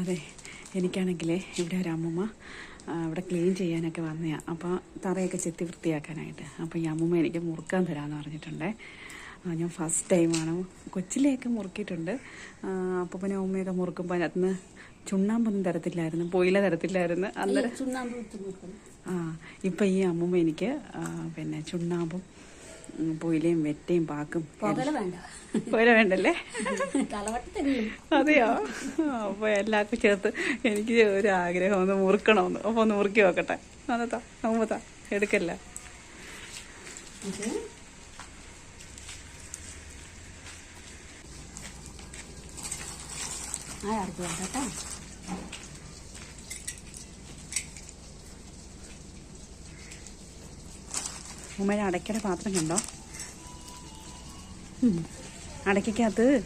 അതെ എനിക്കാണെങ്കിലേ ഇവിടെ ഒരു അമ്മൂമ്മ ആ, ഇവിടെ ക്ലീൻ ചെയ്യാനൊക്കെ വന്നതാണ് അപ്പോൾ തറയൊക്കെ ചെത്തി വൃത്തിയാക്കാനായിട്ട്. അപ്പോൾ ഈ അമ്മൂമ്മ എനിക്ക് മുറുക്കാൻ തരാമെന്ന് പറഞ്ഞിട്ടുണ്ടേ. ഞാൻ ഫസ്റ്റ് ടൈമാണ് കൊച്ചിലെയൊക്കെ മുറുക്കിയിട്ടുണ്ട്. അപ്പോൾ പിന്നെ ഉമ്മയൊക്കെ മുറുക്കുമ്പോൾ അതിനകത്തുനിന്ന് ചുണ്ണാമ്പൊന്നും തരത്തില്ലായിരുന്നു. പോയില തരത്തില്ലായിരുന്നു. അന്നേരം ആ ഇപ്പം ഈ അമ്മൂമ്മ എനിക്ക് പിന്നെ ചുണ്ണാമ്പും പൊയിലയും വെറ്റയും പാക്കും പൊയില വേണ്ടല്ലേ? അതെയോ? അപ്പൊ എല്ലാവർക്കും ചേർത്ത് എനിക്ക് ഒരു ആഗ്രഹം ഒന്ന് മുറുക്കണമെന്ന്. അപ്പൊ ഒന്ന് മുറുക്കി നോക്കട്ടെ. അതെത്താ നോമ്പത്താ എടുക്കല്ല. ആ അടുത്ത് വേണ്ട കേട്ടോ ഉമ്മയുടെ അടയ്ക്കയുടെ പാത്രം കണ്ടോ. അടയ്ക്കകത്ത്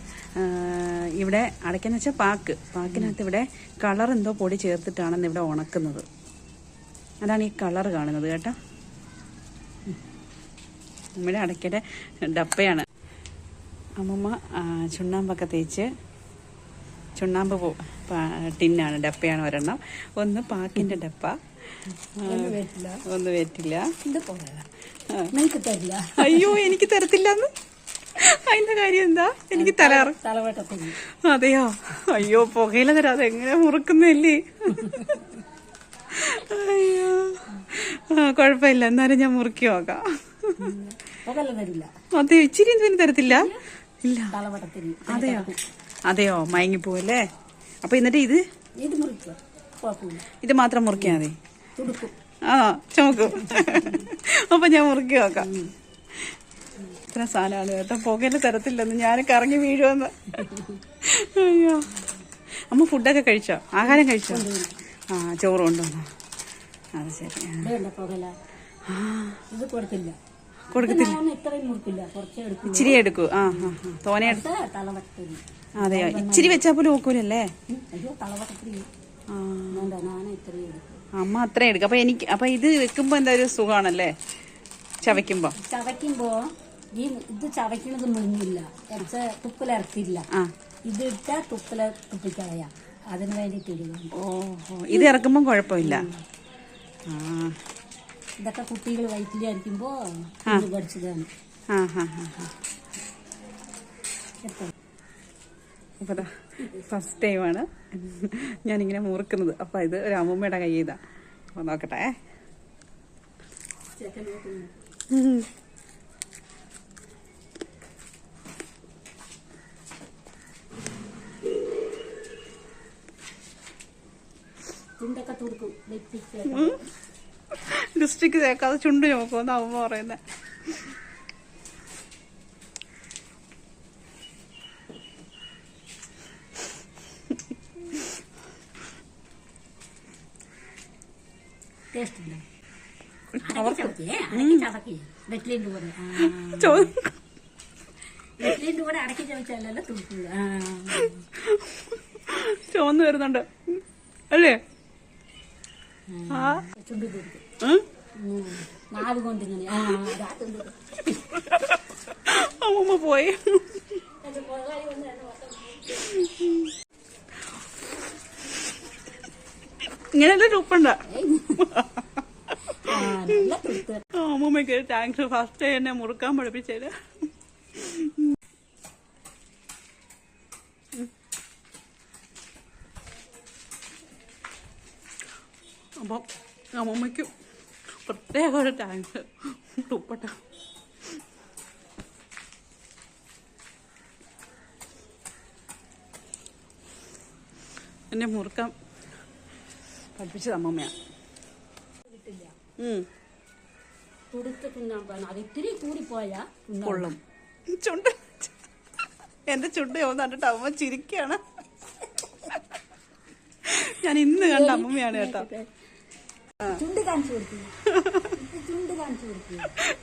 ഇവിടെ അടയ്ക്കെന്ന് വെച്ചാൽ പാക്ക്. പാക്കിനകത്ത് ഇവിടെ കളർ എന്തോ പൊടി ചേർത്തിട്ടാണെന്ന് ഇവിടെ ഉണക്കുന്നത്. അതാണ് ഈ കളർ കാണുന്നത് കേട്ടോ. ഉമ്മയുടെ അടയ്ക്കയുടെ ഡപ്പയാണ്. അമ്മമ്മ ചുണ്ണാമ്പൊക്കെ തേച്ച് ചുണ്ണാമ്പ് പാ- ടിന്നാണ് ഡപ്പയാണ് ഒരെണ്ണം. ഒന്ന് പാക്കിന്റെ ഡപ്പ. ഒന്നും വേറ്റില്ല അയ്യോ എനിക്ക് തരത്തില്ലെന്ന്. അതിന്റെ കാര്യം എന്താ? എനിക്ക് തരാറ്. തലവട്ടത്തിന് അതെയോ? അയ്യോ പുകയില തരാതെ എങ്ങനെ മുറുക്കുന്നല്ലേ അയ്യോ. ആ കുഴപ്പമില്ല. എന്നാലും ഞാൻ മുറുക്കി നോക്കാം. അതെ ഇച്ചിരി എന്തിനും തരത്തില്ല? ഇല്ല. അതെയോ? അതെയോ? മയങ്ങിപ്പോവല്ലേ? അപ്പൊ എന്നിട്ട് ഇത്? ഇത് മാത്രം മുറിക്കാ മതി. ആ ചുമക്കും. അപ്പൊ ഞാൻ മുറുക്കി നോക്കാം ഇത്ര സാധനമാണ് കേട്ടോ. പുകയില തരത്തില്ലെന്ന്. ഞാൻ കറങ്ങി വീഴുമെന്ന്. അയ്യോ. അമ്മ ഫുഡൊക്കെ കഴിച്ചോ? ആഹാരം കഴിച്ചോ? ആ ചോറ് കൊണ്ടുവന്നോ? അത് ശരി. കൊടുക്കില്ല കൊടുക്കത്തില്ല. ഇച്ചിരി എടുക്കൂ. ആ ആ. തോനെ എടു- പക്ഷേ തലവട്ടത്തിന് അതെയോ ഇച്ചിരി വെച്ചാൽ പോലും ഞാൻ അമ്മ അത്രയും എടുക്കും. അപ്പൊ എനിക്ക് അപ്പൊ ഇത് വെക്കുമ്പോ എന്താ ഒരു സുഖമാണല്ലേ? ചവയ്ക്കുമ്പോ. ചവയ്ക്കുമ്പോ ഈ ഇത് ചവയ്ക്കണത് മുഴുങ്ങില്ല കുറച്ച് തുപ്പലിറക്കില്ല ഇത് ഇട്ടാ തുപ്പില തുപ്പിക്കളയാം അതിന് വേണ്ടിട്ട് ഓഹോ. ഇത് ഇറക്കുമ്പോ കുഴപ്പമില്ല. ഇതൊക്കെ കുട്ടികൾ വയറ്റിലായിരിക്കുമ്പോ ഇത് പഠിച്ചതാണ്. ആ ഹാ ഹാ ഹാ. കേട്ടോ ഫസ്റ്റ് ഫസ്റ്റ് ടൈമാണ് ഞാനിങ്ങനെ മുറുക്കുന്നത് അപ്പോൾ ഇത് ഒരു അമ്മൂമ്മയുടെ കൈ ഇതാ. അപ്പോൾ നോക്കട്ടെ. ലിസ്റ്റിക്ക് തേക്കാതെ ചുണ്ട് നോക്കുമെന്ന് അമ്മ പറയുന്നത് ടേസ്റ്റ് ഉണ്ടോ അടക്കി വെറ്റിലിന്റെ കൂടെ. വെറ്റിലിന്റെ കൂടെ ചവച്ചല്ലല്ലോ. ചുവന്ന് വരുന്നുണ്ട്. അല്ലേ? ആ. ചുണ്ട്. നാവ് അമ്മൂമ്മ പോയി. ഇങ്ങനെയല്ല രൂപണ്ട ആ അമ്മൂമ്മയ്ക്ക് താങ്ക്സ് ഫസ്റ്റ് എന്നെ മുറുക്കാൻ പഠിപ്പിച്ചത് അപ്പം അമ്മൂമ്മയ്ക്കും പ്രത്യേക ഒരു താങ്ക്സ് ഉപ്പട്ട എന്നെ മുറുക്കാൻ പഠിപ്പിച്ചത് അമ്മമ്മയാണ് കിട്ടില്ല തിന്നാൻ അത് ഇത്തിരി കൊള്ളും. ചുണ്ട്. എന്റെ ചുണ്ട് ഒന്ന് കണ്ടിട്ട് അമ്മ ചിരിക്കാണ്. ഞാൻ ഇന്ന് കണ്ട അമ്മമ്മയാണ് കേട്ടോ. ചുണ്ട് കാണിച്ചു കൊടുക്കും. ചുണ്ട് കാണിച്ചു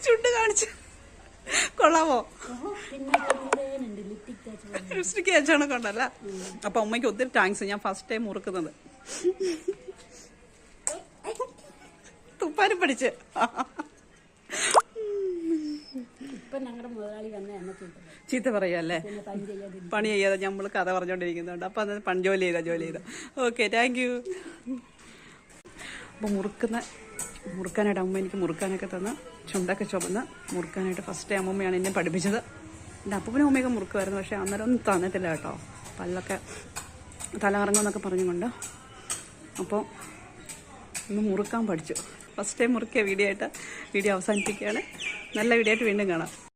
ചുണ്ട് കാണിച്ചു. കൊള്ളാമോ. ലിപ്സ്റ്റിക് അയച്ചോണൊക്കെ ഉണ്ടല്ലോ അപ്പൊ അമ്മയ്ക്ക് ഒത്തിരി താങ്ക്സ് ഞാൻ ഫസ്റ്റ് ടൈം മുറുക്കുന്നത് തുപ്പാനും പഠിച്ച്. ചീത്ത പറയുമല്ലേ പണി ചെയ്യാതെ നമ്മൾ കഥ പറഞ്ഞുകൊണ്ടിരിക്കുന്നുണ്ട് അപ്പം അത് പണി ജോലി ചെയ്താ ജോലി ചെയ്താ. ഓക്കെ താങ്ക് യു അപ്പോൾ മുറുക്കുന്ന മുറുക്കാനായിട്ട് അമ്മ എനിക്ക് മുറുക്കാനൊക്കെ തന്ന ചുണ്ടൊക്കെ ചുമന്ന് മുറുക്കാനായിട്ട് ഫസ്റ്റ് അമ്മമ്മയാണ് എന്നെ പഠിപ്പിച്ചത്. എന്റെ അപ്പനും അമ്മയൊക്കെ മുറുക്കുമായിരുന്നു പക്ഷേ അന്നേരം ഒന്നും തന്നിട്ടില്ല കേട്ടോ. പല്ലൊക്കെ തലകറങ്ങുമെന്നൊക്കെ പറഞ്ഞുകൊണ്ട് അപ്പോൾ ഒന്ന് മുറുക്കാൻ പഠിച്ചു. ഫസ്റ്റ് ടൈം മുറുക്കിയ വീഡിയോ ആയിട്ട് വീഡിയോ അവസാനിപ്പിക്കുകയാണ്. നല്ല വീഡിയോ ആയിട്ട് വീണ്ടും കാണാം.